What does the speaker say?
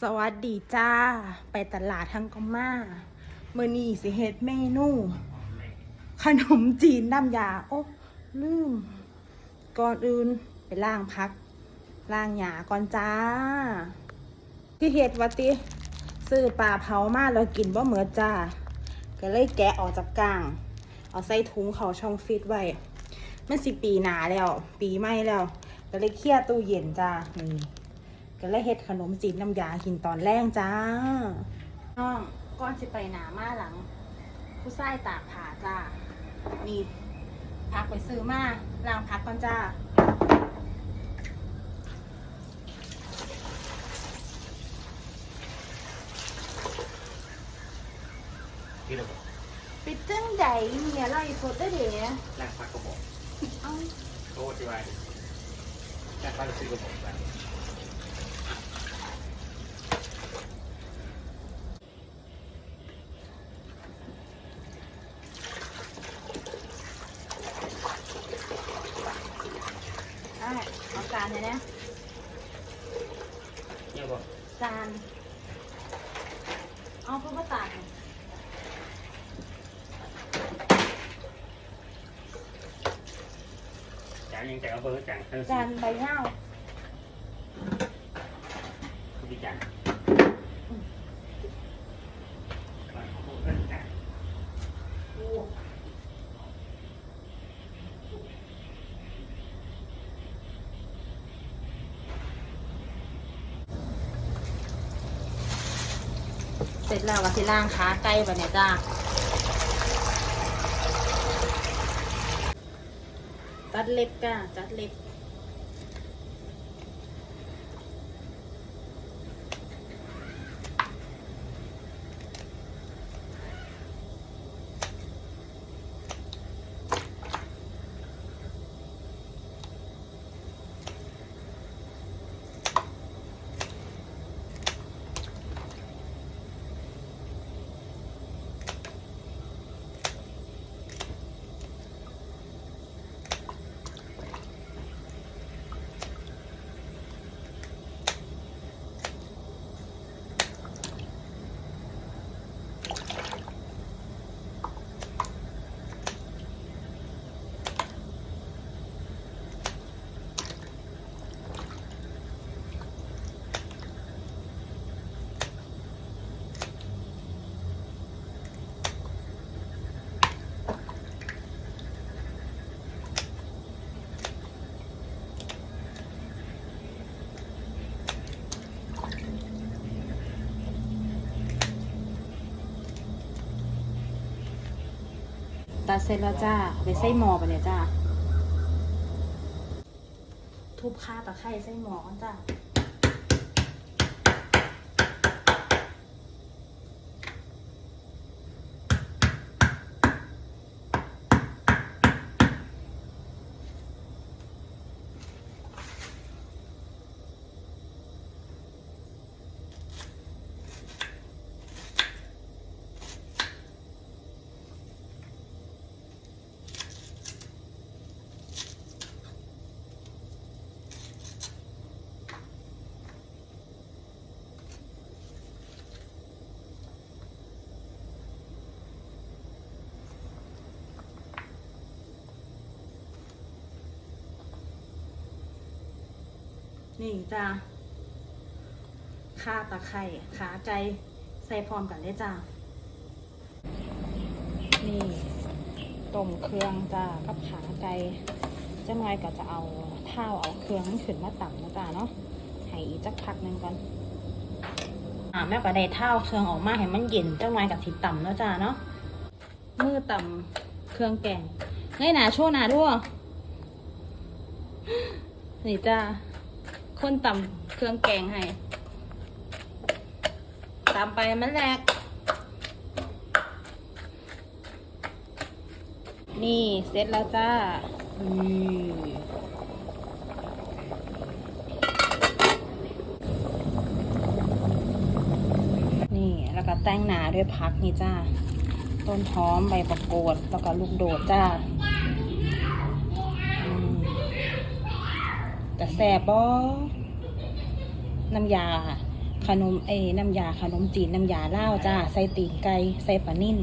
สวัสดีจ้า ไปตลาดทั้งกอมาเมื่อนี้สิเฮ็ดเมนูขนมจีนน้ำยา โอ้ลืม ก่อนอื่นไปล้างพักล้างหยาก่อนจ้า ที่เฮ็ดวัติซื้อปลาเผามาแล้วกินบ่เหมือจ้า ก็เลยแกะออกจากกลาง เอาใส่ถุงเขาช่องฟิตไว้มันสิปีหนาแล้ว ปีใหม่แล้ว ก็เลยเคลียตู้เย็นจ้านี่ ก็เลยเฮ็ดขนมจีนน้ำยากินตอนแรกจ้าน้องก้อนสิไปหนามาหลัง ผู้ชายตากผ้าจ้านี่พักไปซื้อมาล้างพักก่อนจ้าที่เราบอกปิดจังใดมีอะไรสดได้เดี๋ยวแรกพักกระบอกเอ้าโอ้ที่ว่าแรกพักซื้อกระบอกไป ได้เอาจานเลยนะเนี่ยบอกจานเอาเพื่อมาตากหน่อยจานยังแต่เอาเบอร์จานเท่าจานใบเง่าคุณพี่จานจาน เส ร็จแล้วก็สิล่างขาไก่ไปเนี่ยจ้าตัดเล็บก้าตัดเล็บ ตัดเสร็จแล้วจ้าไปใส่หม้อไปเนี่ยจ้าทุบค่าตะไคร้ใส่หม้อกันจ้า นี่จ้าข้าตะไคร่ขาไก่ใส่พร้อมกันเลยจ้านี่ต้มเครื่องจ้ากับขาไก่เจ้าน้อยก็จะเอาเท้าเอาเครื่องมันขึ้นมาต่ำนะจ้าเนาะให้อีกจักพักหนึ่งก่อนอ่าแม่ก็ได้เท้าเครื่องออกมาให้มันเย็นเจ้าน้อยกับสีต่ำเนาะจ้าเนาะมือต่ำเครื่องแกงไงหนาโชว์หนาด้วยนี่จ้า คนตำเครื่องแกงให้ตามไปมันแรกนี่เสร็จแล้วจ้านี่นี่แล้วก็แต่งหนาด้วยพักนี่จ้า ต้นหอมใบประโกดแล้วก็ลูกโดดจ้า แสบบอน้ำยาขนมเอน้ำยาขนมจีนน้ำยาเล่าจ้า ใส่ตีนไก่ใส่ปลานิ่น